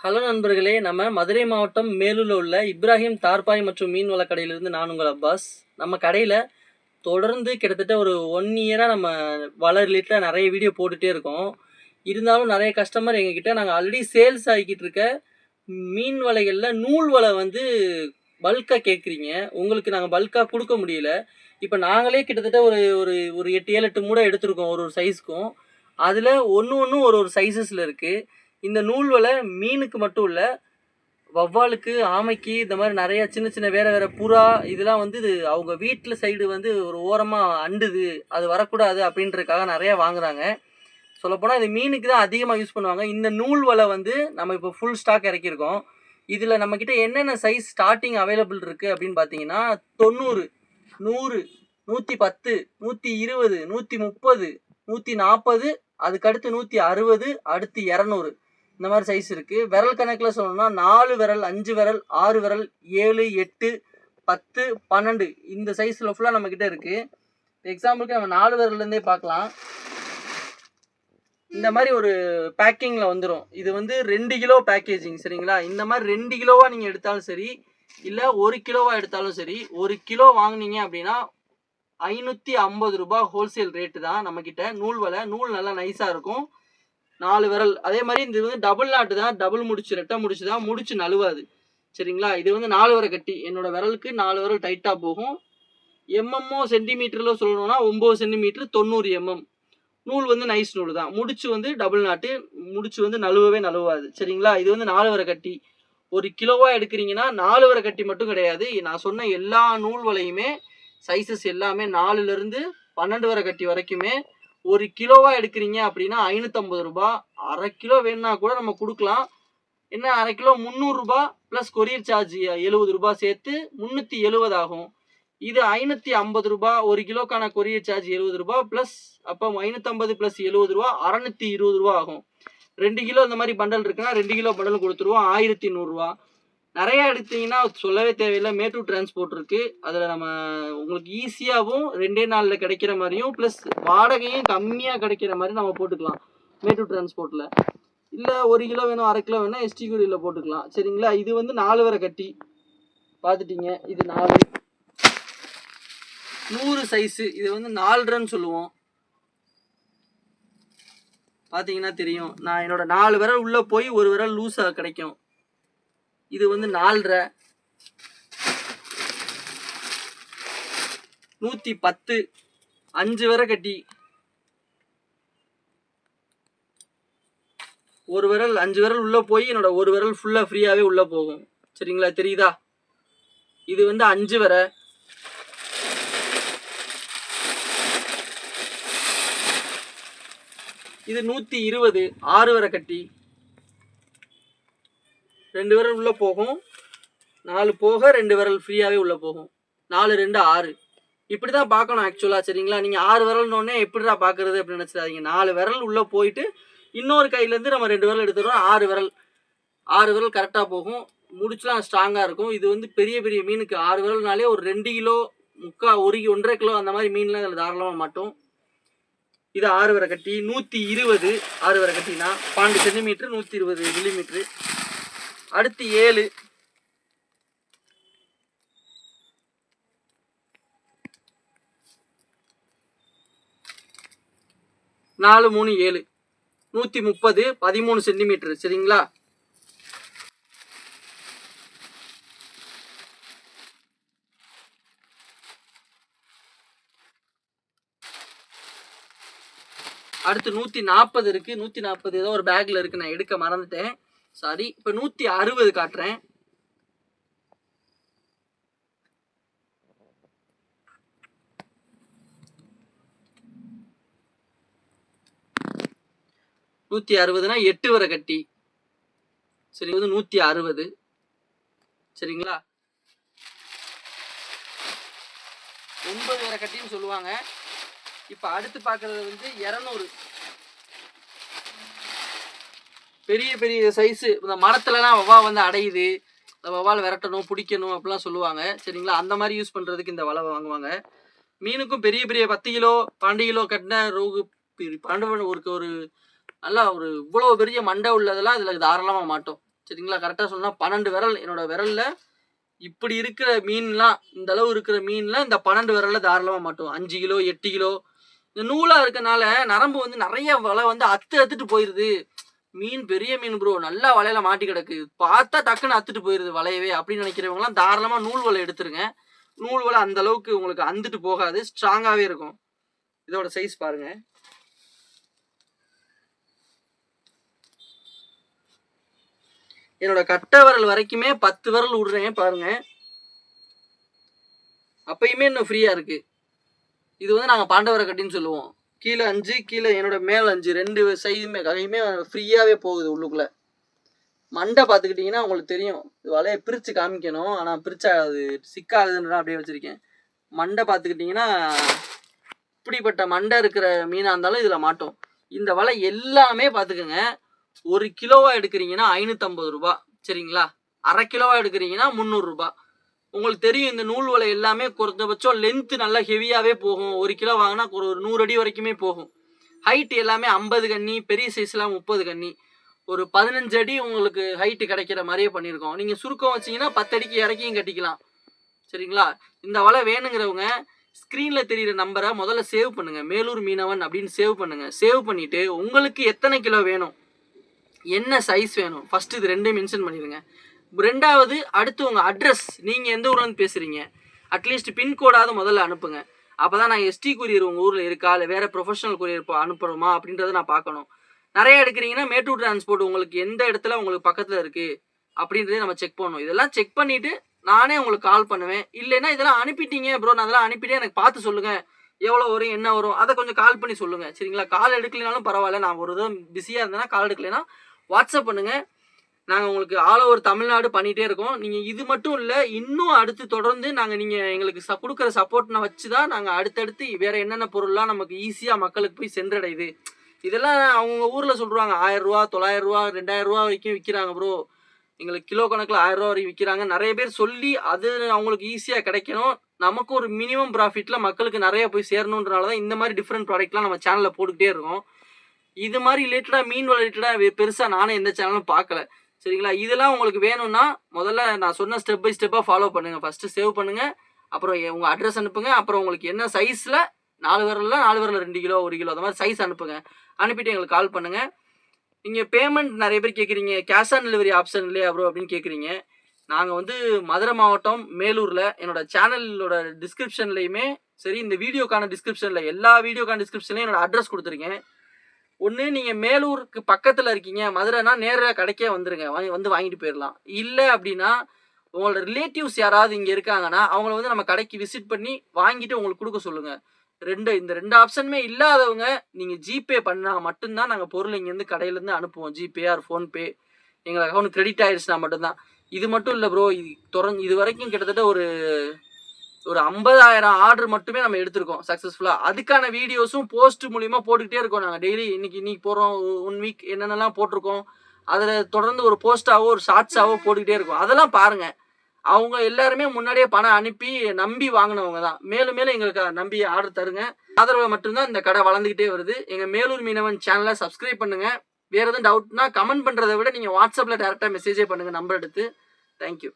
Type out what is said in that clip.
Hello நண்பர்களே நம்ம மதுரை மாவட்டம் மேலூரில் உள்ள இப்ராஹிம் தார்பாய் மற்றும் மீன் வளக்கடையிலிருந்து நான் உங்கள் அப்பாஸ். நம்ம கடையில் தொடர்ந்து கிட்டத்தட்ட ஒரு ஒன் இயராக நம்ம வள ரிலேட்டில் நிறைய வீடியோ போட்டுகிட்டே இருக்கோம். இருந்தாலும் நிறைய கஸ்டமர் எங்ககிட்ட நாங்கள் ஆல்ரெடி சேல்ஸ் ஆகிக்கிட்டு இருக்க மீன் வலைகளில் நூல் வலை வந்து பல்காக கேட்குறீங்க உங்களுக்கு நாங்கள் பல்காக கொடுக்க முடியல. இப்போ நாங்களே கிட்டத்தட்ட ஒரு ஒரு ஒரு எட்டு ஏழு எட்டு மூடை எடுத்திருக்கோம் ஒரு ஒரு சைஸ்க்கும் அதில் ஒன்று ஒன்றும் ஒரு ஒரு சைஸஸில் இருக்குது இந்த நூல் வலை மீனுக்கு மட்டும் இல்லை வவ்வாலுக்கு ஆமைக்கு இந்த மாதிரி நிறைய சின்ன சின்ன வேற வேற புறா இதெல்லாம் வந்து இது அவங்க வீட்டில் சைடு வந்து ஒரு ஓரமாக அண்டுது. அது வரக்கூடாது அப்படின்றதுக்காக நிறைய வாங்குறாங்க. சொல்லப்போனால் இது மீனுக்கு தான் அதிகமாக யூஸ் பண்ணுவாங்க. இந்த நூல் வலை வந்து நம்ம இப்போ ஃபுல் ஸ்டாக் இறக்கியிருக்கோம். இதில் நம்மக்கிட்ட என்னென்ன சைஸ் ஸ்டார்டிங் அவைலபிள் இருக்குது அப்படின்னு பார்த்தீங்கன்னா தொண்ணூறு நூறு நூற்றி பத்து நூற்றி இருபது நூற்றி முப்பது நூற்றி நாற்பது அதுக்கடுத்து நூற்றி அறுபது அடுத்து இரநூறு. இந்த மாதிரி சைஸ் இருக்குது விரல் கணக்கில் சொல்லணும்னா நாலு விரல் அஞ்சு விரல் ஆறு விரல் ஏழு எட்டு பத்து பன்னெண்டு இந்த சைஸில் ஃபுல்லாக நம்மக்கிட்ட இருக்குது எக்ஸாம்பிளுக்கு நம்ம நாலு விரல்லேருந்தே பார்க்கலாம். இந்த மாதிரி ஒரு பேக்கிங்கில் வந்துடும் இது வந்து ரெண்டு கிலோ பேக்கேஜிங் சரிங்களா? இந்த மாதிரி ரெண்டு கிலோவாக நீங்கள் எடுத்தாலும் சரி இல்லை ஒரு கிலோவாக எடுத்தாலும் சரி ஒரு கிலோ வாங்குனீங்க அப்படின்னா ஐநூற்றி ஐம்பது ரூபாய் ஹோல்சேல் ரேட்டு தான் நம்மக்கிட்ட நூல் விலை நூல் நல்லா நைஸாக இருக்கும். நாலு விரல். அதே மாதிரி இது வந்து டபுள் நாட்டு தான். டபுள் முடிச்சு ரெட்டை முடிச்சு தான் முடிச்சு நழுவாது. சரிங்களா? இது வந்து நாலு வரை கட்டி. என்னோட விரலுக்கு நாலு விரல் டைட்டாக போகும். எம்எம்ஓ சென்டிமீட்டரில் சொல்லணும்னா ஒம்பது சென்டிமீட்டர் தொண்ணூறு எம்எம் நூல் வந்து நைஸ் நூல் தான். முடிச்சு வந்து டபுள் நாட்டு முடிச்சு வந்து நழுவவே நழுவாது. சரிங்களா? இது வந்து நாலு வரை கட்டி. ஒரு கிலோவா எடுக்கிறீங்கன்னா நாலு வரை கட்டி மட்டும் கிடையாது. நான் சொன்ன எல்லா நூல் வலையுமே சைஸஸ் எல்லாமே நாலுலேருந்து பன்னெண்டு வரை கட்டி வரைக்குமே ஒரு கிலோவா எடுக்கிறீங்க அப்படின்னா ஐநூற்றம்பது ரூபா அரை கிலோ வேணும்னா கூட நம்ம கொடுக்கலாம். என்ன அரை கிலோ முந்நூறுரூபா ப்ளஸ் கொரியர் சார்ஜ் எழுபது ரூபாய் சேர்த்து முந்நூற்றி எழுபது ஆகும். இது ஐநூற்றி ஐம்பது ரூபா ஒரு கிலோக்கான கொரியர் சார்ஜ் எழுபது ரூபா ப்ளஸ் அப்போ ஐநூற்றம்பது ப்ளஸ் எழுபது ரூபா அறநூற்றி இருபது ரூபா ஆகும். ரெண்டு கிலோ இந்த மாதிரி பண்டல் இருக்குன்னா ரெண்டு கிலோ பண்டல் கொடுத்துருவோம் ஆயிரத்தி நூறுரூவா நிறையா எடுத்தீங்கன்னா சொல்லவே தேவையில்லை. மேட்டூர் டிரான்ஸ்போர்ட் இருக்குது அதில் நம்ம உங்களுக்கு ஈஸியாகவும் ரெண்டே நாளில் கிடைக்கிற மாதிரியும் ப்ளஸ் வாடகையும் கம்மியாக கிடைக்கிற மாதிரி நம்ம போட்டுக்கலாம். மேட்டூர் டிரான்ஸ்போர்ட்டில் இல்லை ஒரு கிலோ வேணும் அரை கிலோ வேணும் எஸ்டி குடியில் போட்டுக்கலாம். சரிங்களா? இது வந்து நாலு வரை கட்டி. பார்த்துட்டீங்க. இது நாலு. நூறு சைஸு இது வந்து நாலுன்னு சொல்லுவோம். பார்த்தீங்கன்னா தெரியும். நான் என்னோட நாலு விரல் உள்ளே போய் ஒரு விரல் லூஸாக கிடைக்கும். இது வந்து நாலரை. நூற்றி பத்து. அஞ்சு வரை கட்டி. ஒரு விரல் அஞ்சு விரல் உள்ளே போய் என்னோட ஒரு விரல் ஃபுல்லாக ஃப்ரீயாகவே உள்ளே போகும். சரிங்களா? தெரியுதா? இது வந்து அஞ்சு வரை. இது நூற்றி இருபது. ஆறு வரை கட்டி. ரெண்டு விரல் உள்ளே போகும். நாலு போக ரெண்டு விரல் ஃப்ரீயாகவே உள்ளே போகும். நாலு ரெண்டு ஆறு. இப்படி தான் பார்க்கணும் ஆக்சுவலாக சரிங்களா? நீங்கள் ஆறு விரல்னோடனே எப்படிடா பார்க்குறது அப்படின்னு நினச்சிடாதீங்க. நாலு விரல் உள்ளே போயிட்டு இன்னொரு கையிலேருந்து நம்ம ரெண்டு விரல் எடுத்துடுறோம் ஆறு விரல். ஆறு விரல் கரெக்டாக போகும். முடிச்சுலாம் ஸ்ட்ராங்காக இருக்கும். இது வந்து பெரிய பெரிய மீனுக்கு ஆறு விரல்னாலே ஒரு ரெண்டு கிலோ முக்கா ஒரு ஒன்றரை கிலோ அந்த மாதிரி மீன்லாம் இதில் தாராளமாக மாட்டோம். இது ஆறு வரை கட்டி நூற்றி இருபது ஆறு வரை கட்டினா பன்னெண்டு சென்டிமீட்ரு நூற்றி இருபது மில்லிமீட்ரு அடுத்து ஏழு. நாலு மூணு ஏழு. நூற்றி முப்பது பதிமூணு சென்டிமீட்டர். சரிங்களா? அடுத்து நூற்றி நாற்பது இருக்குது நூற்றி நாற்பது ஏதோ ஒரு பேக்கில் இருக்குது நான் எடுக்க மறந்துட்டேன். சாரி இப்போ நூற்றி அறுபது காட்டுறேன். நூற்றி அறுபதுனா எட்டு வரை கட்டி. சரி வந்து நூற்றி அறுபது. சரிங்களா? ஒன்பது வரை கட்டின்னு சொல்லுவாங்க. இப்போ அடுத்து பார்க்குறது வந்து இரநூறு. பெரிய பெரிய சைஸு இந்த மரத்துலலாம் வவ்வா வந்து அடையுது. அந்த வவ்வால் விரட்டணும் பிடிக்கணும் அப்படிலாம் சொல்லுவாங்க. சரிங்களா? அந்த மாதிரி யூஸ் பண்ணுறதுக்கு இந்த வலை வாங்குவாங்க. மீனுக்கும் பெரிய பெரிய பத்து கிலோ பன்னெண்டு கிலோ கட்டின ரோகு பன்னெண்டு ஒரு ஒரு நல்லா ஒரு இவ்வளோ பெரிய மண்டை உள்ளதெல்லாம் இதில் தாராளமாக மாட்டோம். சரிங்களா? கரெக்டாக சொன்னால் பன்னெண்டு விரல் என்னோடய விரலில் இப்படி இருக்கிற மீன்லாம் இந்த அளவு இருக்கிற மீன்லாம் இந்த பன்னெண்டு விரலில் தாராளமாக மாட்டோம் அஞ்சு கிலோ எட்டு கிலோ. இந்த நூலாக இருக்கனால நரம்பு வந்து நிறைய வலை வந்து அத்து அத்துட்டு போயிடுது மீன் பெரிய மீன் ப்ரோ நல்லா வலையில மாட்டி கிடக்கு. பார்த்தா டக்குன்னு அத்துட்டு போயிடுது வலையவே அப்படின்னு நினைக்கிறவங்கலாம் தாராளமாக நூல் வலை எடுத்துருங்க. நூல் வலை அந்த அளவுக்கு உங்களுக்கு அந்துட்டு போகாது. ஸ்ட்ராங்காகவே இருக்கும். இதோட சைஸ் பாருங்க. என்னோட கட்டை விரல் வரைக்குமே பத்து விரல் விடுறேன் பாருங்க. அப்பயுமே இன்னும் ஃப்ரீயா இருக்கு. இது வந்து நாங்கள் பாண்டவரை கட்டின்னு சொல்லுவோம். கீழே அஞ்சு கீழே என்னோட மேல் அஞ்சு ரெண்டு சைடுமே கையுமே ஃப்ரீயாகவே போகுது உள்ளுக்குள்ள. மண்டை பார்த்துக்கிட்டிங்கன்னா உங்களுக்கு தெரியும். இது வலையை பிரித்து காமிக்கணும். ஆனால் பிரிச்சா அது சிக்காதுன்னு அப்படியே வச்சுருக்கேன். மண்டை பார்த்துக்கிட்டிங்கன்னா இப்படிப்பட்ட மண்டை இருக்கிற மீனாக இருந்தாலும் இதில் மாட்டோம். இந்த வலை எல்லாமே பார்த்துக்கோங்க. ஒரு கிலோவாக எடுக்கிறீங்கன்னா ஐநூற்றம்பது ரூபா சரிங்களா? அரை கிலோவாக எடுக்கிறீங்கன்னா முந்நூறுரூபா உங்களுக்கு தெரியும் இந்த நூல் வலை எல்லாமே குறைஞ்சபட்சம் லென்த்து நல்லா ஹெவியாகவே போகும். ஒரு கிலோ வாங்கினா ஒரு ஒரு நூறு அடி வரைக்குமே போகும். ஹைட் எல்லாமே ஐம்பது கன்னி பெரிய சைஸ்லாம் முப்பது கன்னி ஒரு பதினஞ்சு அடி உங்களுக்கு ஹைட்டு கிடைக்கிற மாதிரியே பண்ணியிருக்கோம். நீங்கள் சுருக்கம் வச்சீங்கன்னா பத்தடிக்கு இறக்கியும் கட்டிக்கலாம். சரிங்களா? இந்த வலை வேணுங்கிறவங்க ஸ்க்ரீனில் தெரியிற நம்பரை முதல்ல சேவ் பண்ணுங்கள் மேலூர் மீனவன் அப்படின்னு சேவ் பண்ணுங்கள் சேவ் பண்ணிவிட்டு உங்களுக்கு எத்தனை கிலோ வேணும்? என்ன சைஸ் வேணும்? ஃபஸ்ட்டு இது ரெண்டையும் மென்ஷன் பண்ணிடுங்க. ரெண்டாவது அடுத்து உங்கள் அட்ரஸ் நீங்கள் எந்த ஊர்லேருந்து பேசுகிறீங்க அட்லீஸ்ட் பின்கோடாவது முதல்ல அனுப்புங்க. அப்போ தான் நான் எஸ்டி கொரியர் உங்கள் ஊரில் இருக்கா? இல்லை வேறு ப்ரொஃபஷனல் கொரியர் இப்போ அனுப்புகிறோமா அப்படின்றத நான் பார்க்கணும். நிறைய எடுக்கிறீங்கன்னா மேட்டூர் டிரான்ஸ்போர்ட் உங்களுக்கு எந்த இடத்துல உங்களுக்கு பக்கத்தில் இருக்குது அப்படின்றதே நம்ம செக் பண்ணணும். இதெல்லாம் செக் பண்ணிவிட்டு நானே உங்களுக்கு கால் பண்ணுவேன். இல்லைன்னா இதெல்லாம் அனுப்பிட்டீங்க ப்ரோ நான் அதெல்லாம் அனுப்பிட்டே எனக்கு பார்த்து சொல்லுங்கள் எவ்வளோ வரும் என்ன வரும்? அதை கொஞ்சம் கால் பண்ணி சொல்லுங்கள் சரிங்களா? கால் எடுக்கலைனாலும் பரவாயில்ல. நான் ஒரு தான் பிஸியாக இருந்தேன்னா கால் எடுக்கலைன்னா வாட்ஸ்அப் பண்ணுங்கள் நாங்கள் உங்களுக்கு ஆல் ஓவர் தமிழ்நாடு பண்ணிகிட்டே இருக்கோம். நீங்கள் இது மட்டும் இல்லை இன்னும் அடுத்து தொடர்ந்து நாங்கள் நீங்கள் எங்களுக்கு ச கொடுக்குற சப்போர்ட்னை வச்சு தான் நாங்கள் அடுத்தடுத்து வேறு என்னென்ன பொருள்லாம் நமக்கு ஈஸியாக மக்களுக்கு போய் சென்றடையுது. இதெல்லாம் அவங்க ஊரில் சொல்கிறாங்க ஆயிரரூவா தொள்ளாயிரரூவா ரெண்டாயிரரூவா வரைக்கும் விற்கிறாங்க ப்ரோ எங்களுக்கு கிலோ கணக்கில் ஆயிரரூவா வரைக்கும் விற்கிறாங்க நிறைய பேர் சொல்லி அது அவங்களுக்கு ஈஸியாக கிடைக்கணும். நமக்கு ஒரு மினிமம் ப்ராஃபிட்டில் மக்களுக்கு நிறைய போய் சேரணுன்றனால தான் இந்த மாதிரி டிஃப்ரெண்ட் ப்ராடக்ட்லாம் நம்ம சேனலில் போட்டுக்கிட்டே இருக்கோம். இது மாதிரி ரிலேட்டடாக மீன் ரிலேட்டடாக பெருசாக நானும் எந்த சேனலும் பார்க்கல. சரிங்களா? இதெல்லாம் உங்களுக்கு வேணும்னா முதல்ல நான் சொன்ன ஸ்டெப் பை ஸ்டெப்பாக ஃபாலோ பண்ணுங்கள் ஃபஸ்ட்டு சேவ் பண்ணுங்கள் அப்புறம் உங்கள் அட்ரஸ் அனுப்புங்க. அப்புறம் உங்களுக்கு என்ன சைஸில் நாலு விரலில் நாலு விரலில் ரெண்டு கிலோ ஒரு கிலோ அந்த மாதிரி சைஸ் அனுப்புங்க. அனுப்பிட்டு எங்களுக்கு கால் பண்ணுங்கள் நீங்கள் பேமெண்ட் நிறைய பேர் கேட்குறீங்க கேஷ் ஆன் டெலிவரி ஆப்ஷன் இல்லையா ப்ரோ அப்படின்னு கேட்குறீங்க நாங்கள் வந்து மதுரை மாவட்டம் மேலூரில் என்னோட சேனலோட டிஸ்கிரிப்ஷன்லையுமே சரி இந்த வீடியோக்கான டிஸ்கிரிப்ஷனில் எல்லா வீடியோக்கான டிஸ்கிரிப்ஷன்லையும் என்னோட அட்ரஸ் கொடுத்துருக்கேன். ஒன்று நீங்கள் மேலூருக்கு பக்கத்தில் இருக்கீங்க மதுரைனா நேரில் கடைக்கே வந்துருங்க வாங்கி வந்து வாங்கிட்டு போயிடலாம். இல்லை அப்படின்னா உங்களோட ரிலேட்டிவ்ஸ் யாராவது இங்கே இருக்காங்கன்னா அவங்கள வந்து நம்ம கடைக்கு விசிட் பண்ணி வாங்கிட்டு உங்களுக்கு கொடுக்க சொல்லுங்கள் ரெண்டு இந்த ரெண்டு ஆப்ஷனுமே இல்லாதவங்க நீங்கள் ஜிபே பண்ணால் மட்டும்தான் நாங்கள் பொருள் இங்கேருந்து கடையிலேருந்து அனுப்புவோம். ஜிபே ஆர் ஃபோன்பே எங்களுக்கு அக்கௌண்ட் கிரெடிட் ஆயிடுச்சுனா மட்டும்தான். இது மட்டும் இல்லை ப்ரோ இது தொடர்ந்து இது வரைக்கும் கிட்டத்தட்ட ஒரு ஒரு ஐம்பதாயிரம் ஆர்டர் மட்டுமே நம்ம எடுத்திருக்கோம் சக்ஸஸ்ஃபுல்லாக அதுக்கான வீடியோஸும் போஸ்ட் மூலியமாக போட்டுக்கிட்டே இருக்கோம் நாங்கள் டெய்லி இன்னைக்கு இன்னைக்கு போகிறோம் ஒன் வீக் என்னென்னலாம் போட்டிருக்கோம் அதில் தொடர்ந்து ஒரு போஸ்ட்டாவோ ஒரு ஷார்ட்ஸாவோ போட்டுக்கிட்டே இருக்கோம். அதெல்லாம் பாருங்கள் அவங்க எல்லாருமே முன்னாடியே பணம் அனுப்பி நம்பி வாங்கினவங்க தான். மேலும் மேலும் எங்களுக்கு நம்பி ஆர்டர் தருங்க. ஆதரவை மட்டும்தான் இந்த கடை வளர்ந்துக்கிட்டே வருது. எங்கள் மேலூர் மீனவன் சேனலை சப்ஸ்கிரைப் பண்ணுங்கள் வேறு எதுவும் டவுட்னா கமெண்ட் பண்ணுறதை விட நீங்கள் வாட்ஸ்அப்பில் டேரெக்டாக மெசேஜே பண்ணுங்கள் நம்பர் எடுத்து. தேங்க்யூ